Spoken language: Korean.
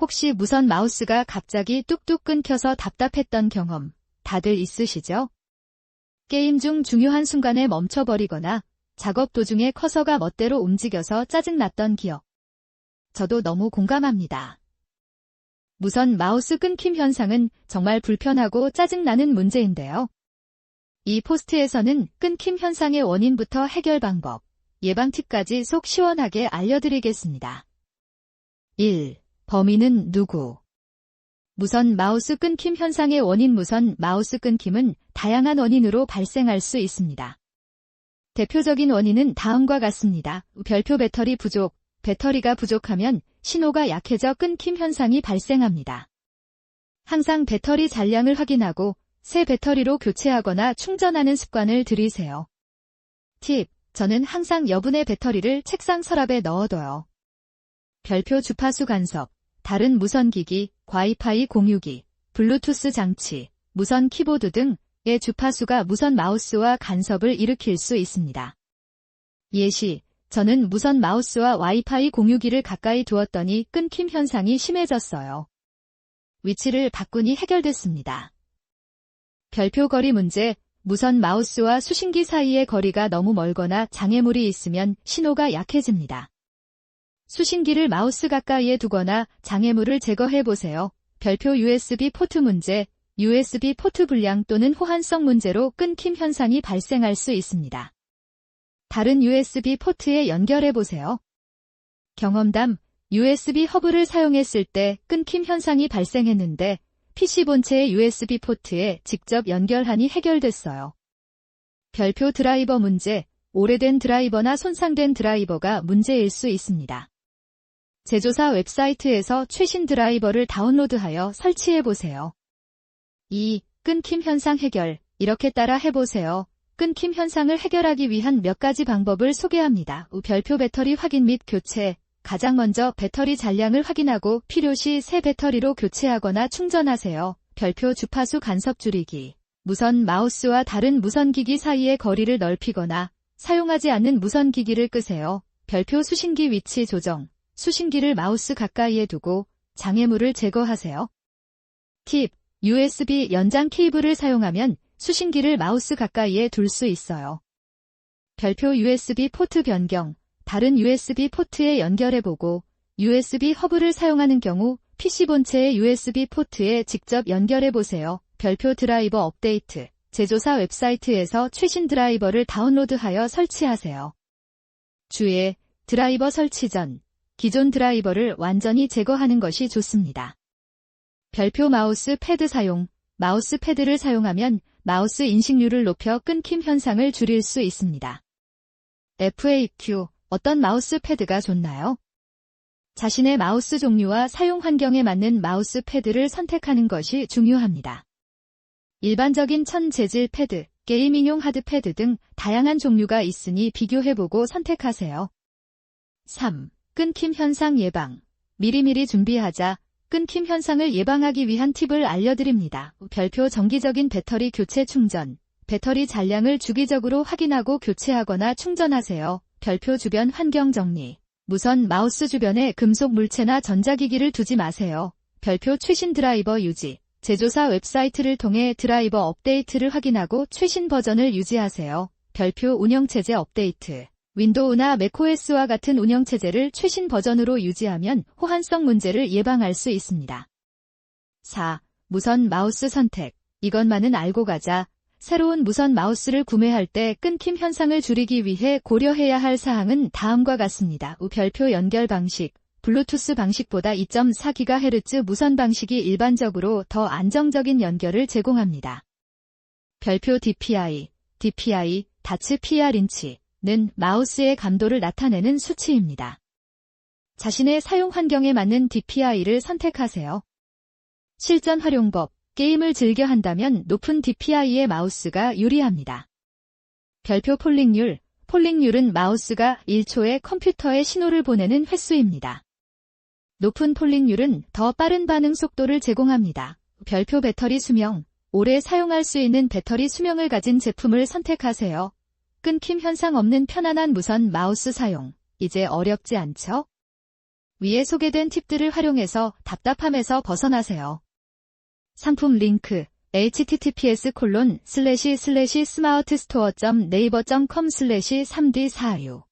혹시 무선 마우스가 갑자기 뚝뚝 끊겨서 답답했던 경험 다들 있으시죠? 게임 중 중요한 순간에 멈춰버리거나 작업 도중에 커서가 멋대로 움직여서 짜증났던 기억. 저도 너무 공감합니다. 무선 마우스 끊김 현상은 정말 불편하고 짜증나는 문제인데요. 이 포스트에서는 끊김 현상의 원인부터 해결 방법, 예방 팁까지 속 시원하게 알려드리겠습니다. 1. 범인은 누구? 무선 마우스 끊김 현상의 원인 무선 마우스 끊김은 다양한 원인으로 발생할 수 있습니다. 대표적인 원인은 다음과 같습니다. 별표 배터리 부족, 배터리가 부족하면 신호가 약해져 끊김 현상이 발생합니다. 항상 배터리 잔량을 확인하고 새 배터리로 교체하거나 충전하는 습관을 들이세요. 팁, 저는 항상 여분의 배터리를 책상 서랍에 넣어둬요. 별표 주파수 간섭, 다른 무선기기, 와이파이 공유기, 블루투스 장치, 무선 키보드 등의 주파수가 무선 마우스와 간섭을 일으킬 수 있습니다. 예시, 저는 무선 마우스와 와이파이 공유기를 가까이 두었더니 끊김 현상이 심해졌어요. 위치를 바꾸니 해결됐습니다. 별표 거리 문제, 무선 마우스와 수신기 사이의 거리가 너무 멀거나 장애물이 있으면 신호가 약해집니다. 수신기를 마우스 가까이에 두거나 장애물을 제거해 보세요. 별표 USB 포트 문제, USB 포트 불량 또는 호환성 문제로 끊김 현상이 발생할 수 있습니다. 다른 USB 포트에 연결해 보세요. 경험담, USB 허브를 사용했을 때 끊김 현상이 발생했는데 PC 본체의 USB 포트에 직접 연결하니 해결됐어요. 별표 드라이버 문제, 오래된 드라이버나 손상된 드라이버가 문제일 수 있습니다. 제조사 웹사이트에서 최신 드라이버를 다운로드하여 설치해 보세요. 2. 끊김 현상 해결. 이렇게 따라 해보세요. 끊김 현상을 해결하기 위한 몇 가지 방법을 소개합니다. 우 별표 배터리 확인 및 교체. 가장 먼저 배터리 잔량을 확인하고 필요시 새 배터리로 교체하거나 충전하세요. 별표 주파수 간섭 줄이기. 무선 마우스와 다른 무선기기 사이의 거리를 넓히거나 사용하지 않는 무선기기를 끄세요. 별표 수신기 위치 조정. 수신기를 마우스 가까이에 두고 장애물을 제거하세요. 팁. USB 연장 케이블을 사용하면 수신기를 마우스 가까이에 둘 수 있어요. 별표 USB 포트 변경. 다른 USB 포트에 연결해보고 USB 허브를 사용하는 경우 PC 본체의 USB 포트에 직접 연결해보세요. 별표 드라이버 업데이트. 제조사 웹사이트에서 최신 드라이버를 다운로드하여 설치하세요. 주의 드라이버 설치 전 기존 드라이버를 완전히 제거하는 것이 좋습니다. 별표 마우스 패드 사용 마우스 패드를 사용하면 마우스 인식률을 높여 끊김 현상을 줄일 수 있습니다. FAQ 어떤 마우스 패드가 좋나요? 자신의 마우스 종류와 사용 환경에 맞는 마우스 패드를 선택하는 것이 중요합니다. 일반적인 천 재질 패드, 게이밍용 하드 패드 등 다양한 종류가 있으니 비교해보고 선택하세요. 3. 끊김 현상 예방. 미리미리 준비하자. 끊김 현상을 예방하기 위한 팁을 알려드립니다. 별표 정기적인 배터리 교체 충전. 배터리 잔량을 주기적으로 확인하고 교체하거나 충전하세요. 별표 주변 환경 정리. 무선 마우스 주변에 금속 물체나 전자기기를 두지 마세요. 별표 최신 드라이버 유지. 제조사 웹사이트를 통해 드라이버 업데이트를 확인하고 최신 버전을 유지하세요. 별표 운영체제 업데이트. 윈도우나 맥OS와 같은 운영체제를 최신 버전으로 유지하면 호환성 문제를 예방할 수 있습니다. 4. 무선 마우스 선택. 이것만은 알고 가자. 새로운 무선 마우스를 구매할 때 끊김 현상을 줄이기 위해 고려해야 할 사항은 다음과 같습니다. 우 별표 연결 방식. 블루투스 방식보다 2.4GHz 무선 방식이 일반적으로 더 안정적인 연결을 제공합니다. 별표 DPI, DPI, 다츠 PR인치 는 마우스의 감도를 나타내는 수치입니다. 자신의 사용 환경에 맞는 DPI를 선택하세요. 실전 활용법, 게임을 즐겨 한다면 높은 DPI의 마우스가 유리합니다. 별표 폴링률, 폴링률은 마우스가 1초에 컴퓨터에 신호를 보내는 횟수입니다. 높은 폴링률은 더 빠른 반응 속도를 제공합니다. 별표 배터리 수명, 오래 사용할 수 있는 배터리 수명을 가진 제품을 선택하세요. 끊김 현상 없는 편안한 무선 마우스 사용, 이제 어렵지 않죠? 위에 소개된 팁들을 활용해서 답답함에서 벗어나세요. 상품 링크 https 콜론 슬래시 슬래시 스마트스토어 네이버.com 슬래시 3D4U